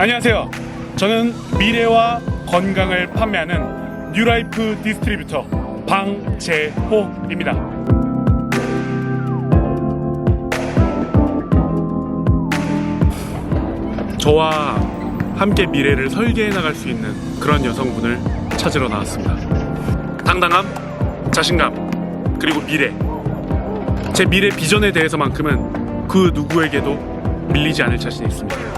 안녕하세요. 저는 미래와 건강을 판매하는 뉴라이프 디스트리뷰터 방재호입니다. 저와 함께 미래를 설계해 나갈 수 있는 그런 여성분을 찾으러 나왔습니다. 당당함, 자신감, 그리고 미래. 제 미래 비전에 대해서만큼은 그 누구에게도 밀리지 않을 자신이 있습니다.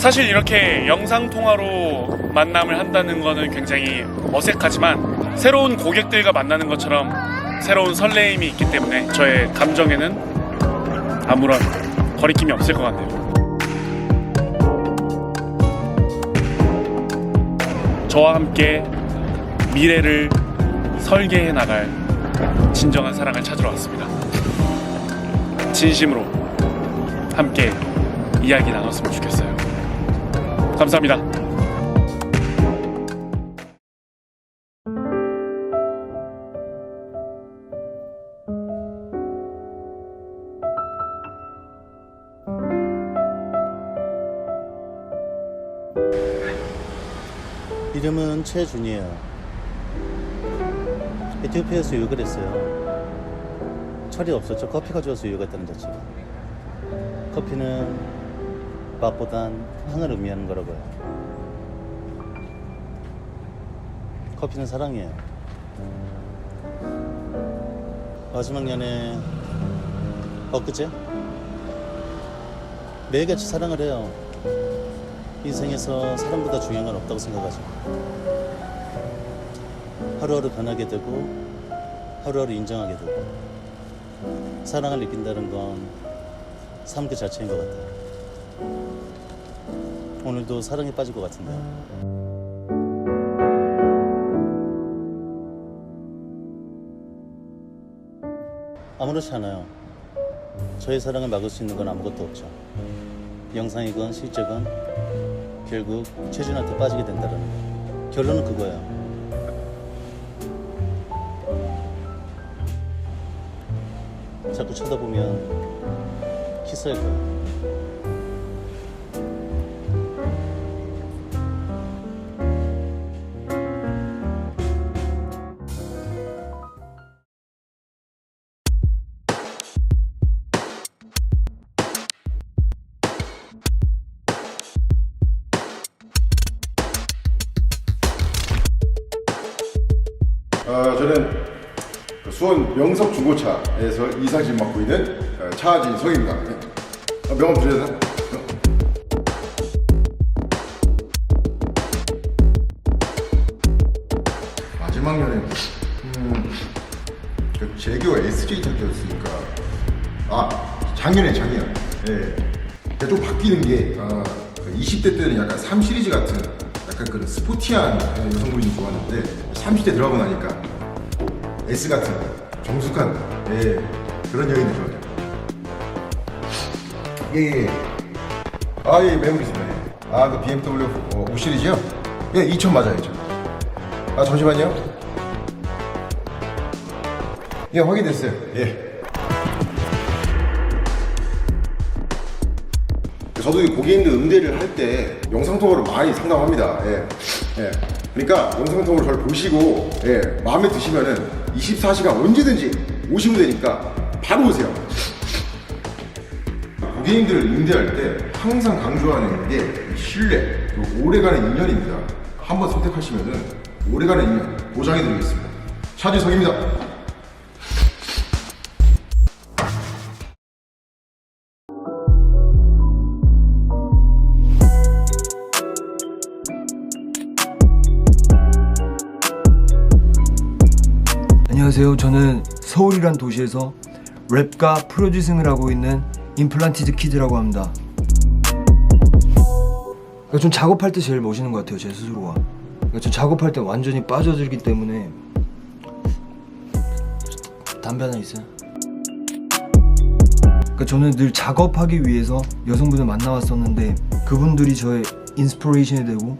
사실 이렇게 영상 통화로 만남을 한다는 거는 굉장히 어색하지만 새로운 고객들과 만나는 것처럼 새로운 설레임이 있기 때문에 저의 감정에는 아무런 거리낌이 없을 것 같네요. 저와 함께 미래를 설계해 나갈 진정한 사랑을 찾으러 왔습니다. 진심으로 함께 이야기 나눴으면 좋겠어요. 감사합니다. 이름은 최준이에요. 에티오피아에서 유학을 했어요. 철이 없었죠. 커피 가져와서 유학했다는 자체가. 커피는 맛보단 향을 의미하는 거라고요. 커피는 사랑이에요. 마지막 년에 엊그제 매일같이 사랑을 해요. 인생에서 사랑보다 중요한 건 없다고 생각하죠. 하루하루 변하게 되고 하루하루 인정하게 되고 사랑을 느낀다는 건 삶 그 자체인 것 같아요. 오늘도 사랑에 빠질 것 같은데요. 아무렇지 않아요. 저의 사랑을 막을 수 있는 건 아무것도 없죠. 영상이건 실제건 결국 최준한테 빠지게 된다는 거. 결론은 그거예요. 자꾸 쳐다보면 키스할 거야. 어, 저는 그 수원 명석 중고차에서 이상진 맡고 있는 어, 차진성입니다. 네. 어, 명함 드려야? 마지막 년에 음, 그 제규가 SJ 탈때였으니까 아 작년에 작년 예. 좀 바뀌는 게 어, 그 20대 때는 약간 3 시리즈 같은 약간 그런 스포티한 여성분이 좀 좋았는데 30대 들어가고 나니까 S 같은 정숙한 예, 그런 여인들 좋아해요. 예예. 예. 아 예, 있습니다. 예. 아 그 BMW 어, 5 시리즈요? 예, 2000 맞아요, 2000. 아 잠시만요. 예, 확인됐어요. 예. 저도 이 고객님들 응대를 할 때 영상통화로 많이 상담합니다. 예. 예. 그러니까 영상통화로 저를 보시고 예. 마음에 드시면은 24시간 언제든지 오시면 되니까 바로 오세요. 고객님들을 응대할 때 항상 강조하는 게 신뢰, 그리고 오래가는 인연입니다. 한번 선택하시면은 오래가는 인연 보장해 드리겠습니다. 차지석입니다. 안녕하세요. 저는 서울이란 도시에서 랩과 프로듀싱을 하고 있는 임플란티드 키드라고 합니다. 그러니까 좀 작업할 때 제일 멋있는 것 같아요. 제 스스로가. 그러니까 저 작업할 때 완전히 빠져들기 때문에 담배 하나 있어요? 그러니까 저는 늘 작업하기 위해서 여성분을 만나왔었는데 그분들이 저의 인스피레이션이 되고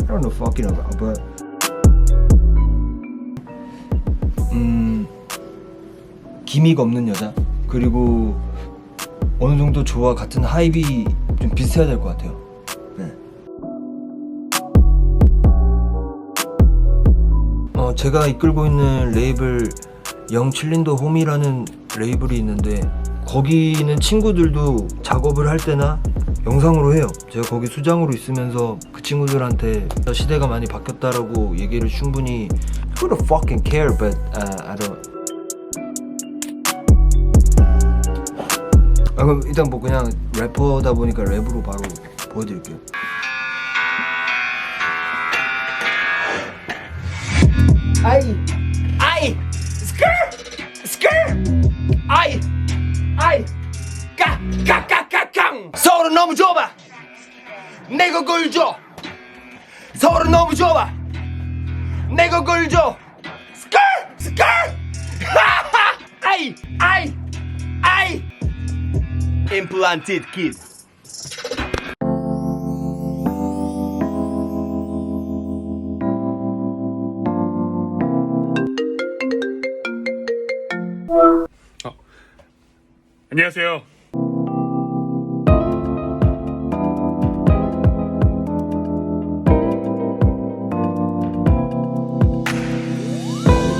I don't know fucking about 음 기미가 없는 여자 그리고 어느 정도 저와 같은 하이비 좀 비슷해야 될 것 같아요. 네. 어, 제가 이끌고 있는 레이블 영칠린더 홈이라는 레이블이 있는데 거기는 친구들도 작업을 할 때나 영상으로 해요. 제가 거기 수장으로 있으면서 그 친구들한테 시대가 많이 바뀌었다라고 얘기를 충분히 Who the fucking care? But uh, I don't. 아 그럼 일단 뭐 그냥 래퍼다 보니까 랩으로 바로 보여드릴게요. Ay, 좁아. 내가 걸 줘. 서울은 너무 좁아. 내가 걸 줘. 스컬, 스컬. 하하, 아이, 아이, 아이. Implanted kiss. 안녕하세요.